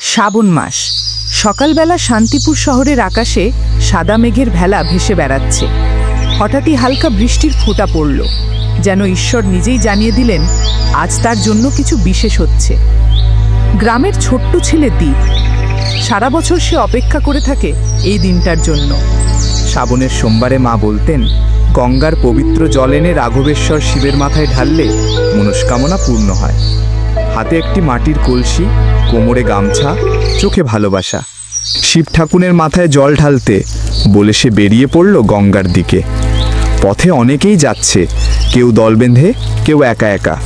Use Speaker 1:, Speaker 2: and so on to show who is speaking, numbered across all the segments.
Speaker 1: শ্রাবণ মাস। সকালবেলা শান্তিপুর শহরের আকাশে সাদা মেঘের ভেলা ভেসে বেড়াচ্ছে। হঠাৎই হালকা বৃষ্টির ফোঁটা পড়ল। যেন ঈশ্বর নিজেই জানিয়ে দিলেন, আজ তার জন্য কিছু বিশেষ হচ্ছে। গ্রামের ছোট্ট ছেলে দ্বীপ সারা বছর সে অপেক্ষা করে থাকে এই দিনটার জন্য।
Speaker 2: শ্রাবণের সোমবারে মা বলতেন গঙ্গার পবিত্র জল এনে রাঘবেশ্বর শিবের মাথায় ঢাললে মনস্কামনা পূর্ণ হয়। হাতে একটি মাটির কলসি কোমরে গামছা চোখে ভালোবাসা। শিব ঠাকুরের মাথায় জল ঢালতে বলে সে বেরিয়ে পড়ল গঙ্গার দিকে। পথে অনেকেই যাচ্ছে কেউ দল বেঁধে কেউ একা একা।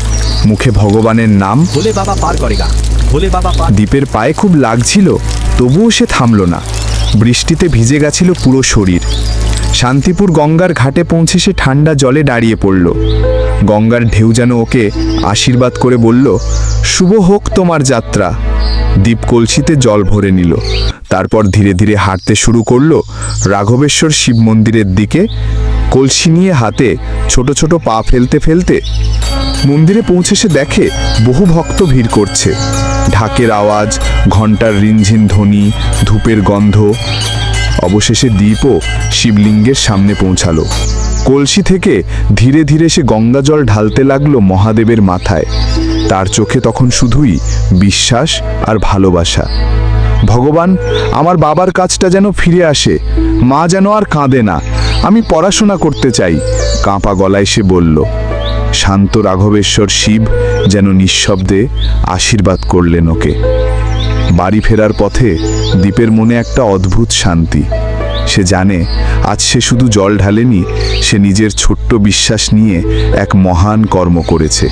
Speaker 2: মুখে ভগবানের নাম।
Speaker 3: ভোলে বাবা পার করেগা ভোলে বাবা পার।
Speaker 2: দ্বীপের পায়ে খুব লাগছিল তবুও সে থামল না। বৃষ্টিতে ভিজে গেছিল পুরো শরীর। শান্তিপুর গঙ্গার ঘাটে পৌঁছে সে ঠান্ডা জলে দাঁড়িয়ে পড়ল। গঙ্গার ঢেউ যেন ওকে আশীর্বাদ করে বলল, শুভ হোক তোমার যাত্রা। দ্বীপ কলসিতে জল ভরে নিল। তারপর ধীরে ধীরে হাঁটতে শুরু করল রাঘবেশ্বর শিব মন্দিরের দিকে। কলসি নিয়ে হাতে ছোট ছোট পা ফেলতে ফেলতে মন্দিরে পৌঁছে সে দেখে বহু ভক্ত ভিড় করছে। ঢাকের আওয়াজ, ঘণ্টার রিনঝিন ধ্বনি, ধূপের গন্ধ। অবশেষে দ্বীপও শিবলিঙ্গের সামনে পৌঁছালো। কলসি থেকে ধীরে ধীরে সে গঙ্গা জল ঢালতে লাগল মহাদেবের মাথায়। তার চোখে তখন শুধুই বিশ্বাস আর ভালোবাসা। ভগবান, আমার বাবার কাজটা যেন ফিরে আসে। মা যেন আর কাঁদে না। আমি পড়াশোনা করতে চাই। কাঁপা গলায় সে বলল, শান্ত রাঘবেশ্বর শিব যেন নিঃশব্দে আশীর্বাদ করলেন ওকে। বাড়ি ফেরার পথে দ্বীপের মনে একটা অদ্ভুত শান্তি। সে জানে, আজ সে শুধু জল ঢালেনি, সে নিজের ছোট্ট বিশ্বাস নিয়ে এক মহান কর্ম করেছে।